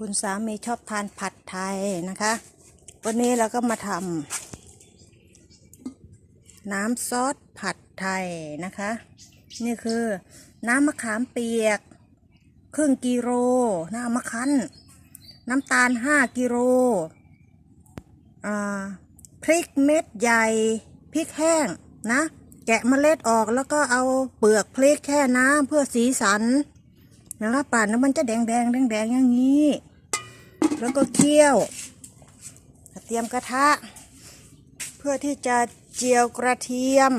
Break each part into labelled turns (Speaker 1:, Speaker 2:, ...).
Speaker 1: คุณสามีชอบทานผัดไทยนะคะ วันนี้เราก็มาทำน้ำซอสผัดไทยนะคะ นี่คือน้ำมะขามเปียก ครึ่งกิโลน้ำมะคั้นน้ำตาล5กิโลอ่าพริกเม็ดใหญ่พริกแห้งนะ แกะเมล็ดออกแล้วก็เอาเปลือกพริกแค่น้ำเพื่อสีสัน นะคะปั่นแล้วมันจะแดงแดงแดงแดงอย่างนี้ แล้วก็เคี่ยว เตรียมกระทะ เพื่อที่จะเจียวกระเทียม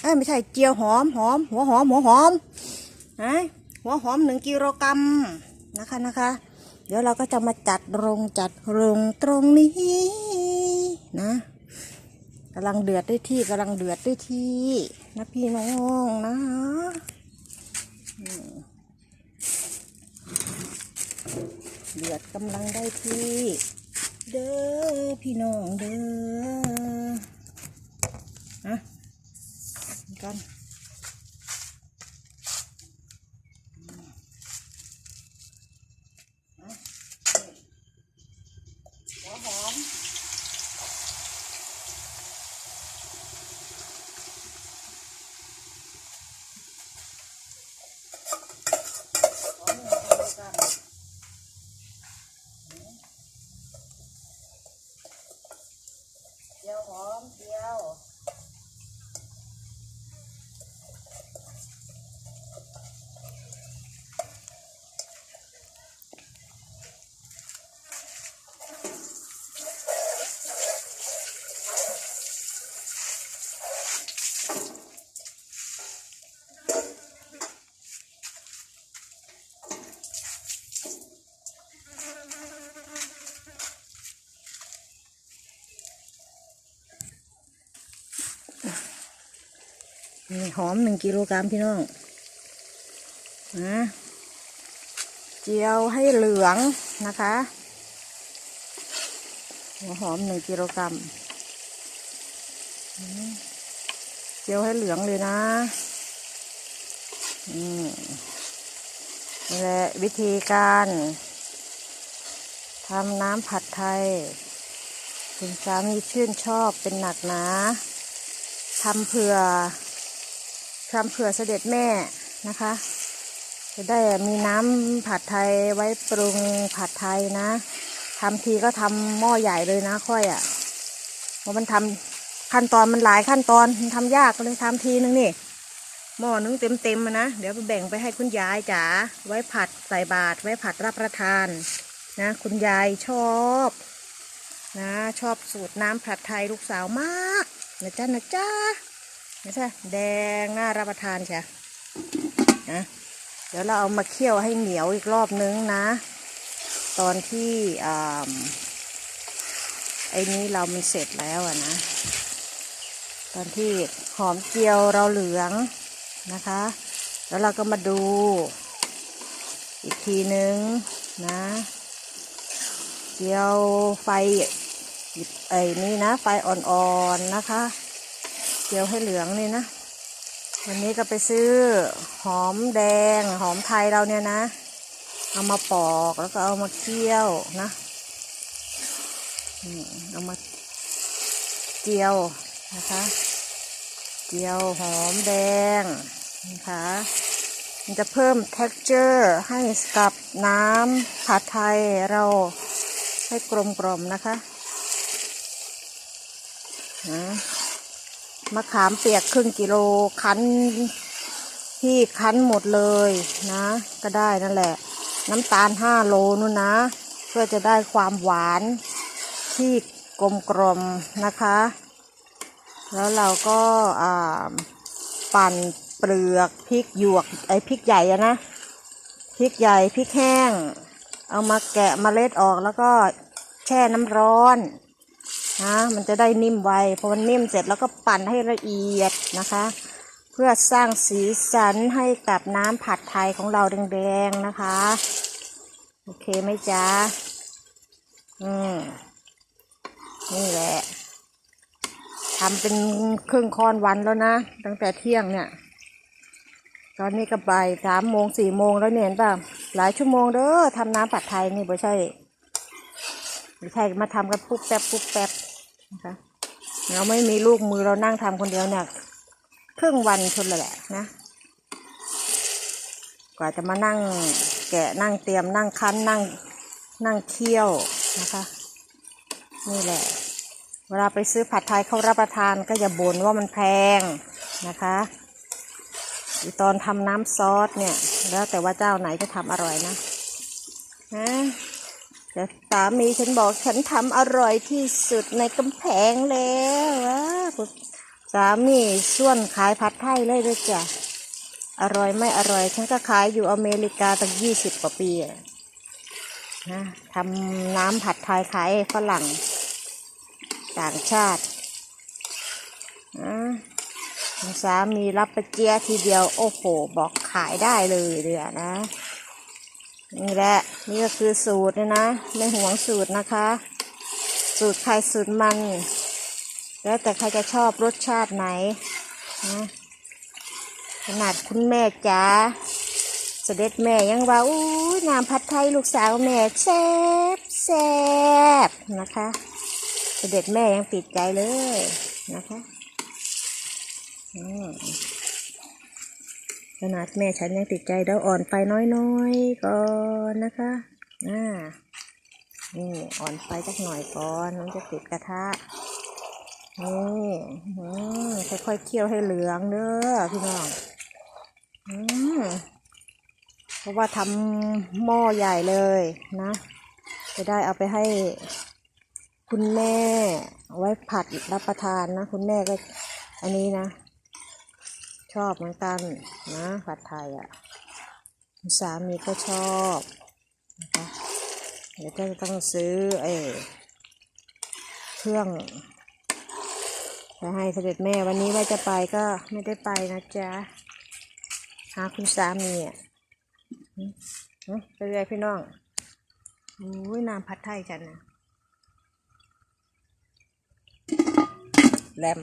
Speaker 1: เอ้ไม่ใช่เจียวหอมหอม หัวหอมหัวหอมนะหัวหอมหนึ่งกิโลกรัมนะคะนะคะ เดี๋ยวเราก็จะมาจัดโรงจัดโรงตรงนี้นะกำลังเดือดด้วยที่กำลังเดือดด้วยที่นะพี่น้องนะอืม เดือดกำลังได้ที่ เด้อพี่น้องเด้อนะกันหัวหอมหอมหนึ่งกิโลกรัม เจียวห อมเจียว นี่หอมหนึ่งกิโลกรัมพี่น้องนะเจียวให้เหลืองนะคะหัวหอมหนึ่งกิโลกรัมเจียวให้เหลืองเลยนะนี่แหละวิธีการทำน้ำผัดไทย คุณสามีชื่นชอบเป็นหนักหนาทำเผื่อ ทำเผื่อเสด็จแม่นะคะ จะได้มีน้ำผัดไทยไว้ปรุงผัดไทยนะทำทีก็ทำหม้อใหญ่เลยนะค่อยอะ่ะเพราะมันทำขั้นตอนมันหลายขั้นตอนมันทำยากก็เลยทำทีนึงนี่หม้อนึงเต็มเต็มๆนะ เดี๋ยวไปแบ่งไปให้คุณยายจ๋าไว้ผัดใส่บาตรไว้ผัดรับประทานนะ คุณยายชอบนะ ชอบสูตรน้ำผัดไทยลูกสาวมากนะจ๊ะนะจ๊ะ ไม่ใช่แดงน่ารับประทานใช่นะเดี๋ยวเราเอามาเคี่ยวให้เหนียวอีกรอบนึงนะ ตอนที่อ่าไอ้นี้เรามันเสร็จแล้วอะนะ ตอนที่หอมเจียวเราเหลืองนะคะ แล้วเราก็มาดูอีกทีนึงนะเจียวไฟไอ้นี่นะ ไฟอ่อนๆนะคะ เจียวให้เหลืองนี่นะ วันนี้ก็ไปซื้อหอมแดง หอมไทยเราเนี่ยนะ เอามาปอกแล้วก็เอามาเคี่ยวนะเอามาเจียวนะคะ เจียวหอมแดงนะคะมันจะเพิ่ม texture ให้กับน้ำผัดไทยเราให้กลมกล่อมนะคะนะ มะขามเปียกครึ่งกิโลคั้นที่คั้นหมดเลยนะ ก็ได้นั่นแหละ น้ำตาลห้าโลนู่นนะ เพื่อจะได้ความหวานที่กลมกลมนะคะ แล้วเราก็ปั่นเปลือกพริกหยวกไอ้พริกใหญ่อะนะพริกใหญ่พริกแห้ง เอามาแกะเมล็ดออกแล้วก็แช่น้ำร้อน นะมันจะได้นิ่มไวพอมันนิ่มเสร็จแล้วก็ปั่นให้ละเอียดนะคะ เพื่อสร้างสีสันให้กับน้ำผัดไทยของเราแดงๆนะคะ โอเคไหมจ๊ะอืมนี่แหละทำเป็นครึ่งค่อนวันแล้วนะ ตั้งแต่เที่ยงเนี่ย ตอนนี้ก็บ่ายสามโมงสี่โมงแล้วเนี่ยเห็นป่ะหลายชั่วโมงเด้อทำน้ำผัดไทยนี่ไม่ใช่ไม่ใช่มาทำกันปุ๊บแป๊บปุ๊บแป๊บ นะคะเราไม่มีลูกมือเรานั่งทำคนเดียวเนี่ยครึ่งวันชนเลยแหละนะ กว่าจะมานั่งแกะนั่งเตรียมนั่งคั้นนั่งนั่งเคี่ยวนะคะ นี่แหละ เวลาไปซื้อผัดไทยเขารับประทานก็อย่าบ่นว่ามันแพงนะคะอีตอนทำน้ำซอสเนี่ย แล้วแต่ว่าเจ้าไหนจะทำอร่อยนะนะ แต่สามีฉันบอกฉันทำอร่อยที่สุดในกำแพงแล้วสามีส่วนขายผัดไทยเลยเลยจ้ะอร่อยไม่อร่อย ฉันก็ขายอยู่อเมริกาตั้งยี่สิบกว่าปีนะทำน้ำผัดไทยขายฝรั่ง ต่างชาตินะสามีรับไปเจียทีเดียว โอ้โห บอกขายได้เลยเดียนะ นี่แหละ นี่ก็คือสูตรนะนะไม่หวงสูตรนะคะ สูตรใครสูตรมัน แล้วแต่ใครจะชอบรสชาติไหนนะขนาดคุณแม่จ๋าเสด็จแม่ยังว่าอู้น้ำผัดไทยลูกสาวแม่แซ่บแซ่บนะคะ เสด็จแม่ยังติดใจเลยนะคะ อืม ขนาดแม่ฉันยังติดใจเดี๋ยวอ่อนไฟน้อยๆก่อนนะคะอ่านี่อ่อนไฟสักหน่อยก่อนมันจะติดกระทะนี่ค่อยๆเคี่ยวให้เหลืองเด้อพี่น้องอืมเพราะว่าทำหม้อใหญ่เลยนะ จะได้เอาไปให้คุณแม่เอาไว้ผัดรับประทานนะ คุณแม่ก็อันนี้นะ ชอบเหมือนกันนะผัดไทยอะ่ะคุณสามีก็ชอบนะคะเดี๋ยวก็จะต้องซื้อไอ้เครื่องจะให้เสด็จแม่วันนี้ว่าจะไปก็ไม่ได้ไปนะจ๊ะหาคุณสามีอะเป็นไงพี่น้องอุ้ยน้ำผัดไทยกันนะแรม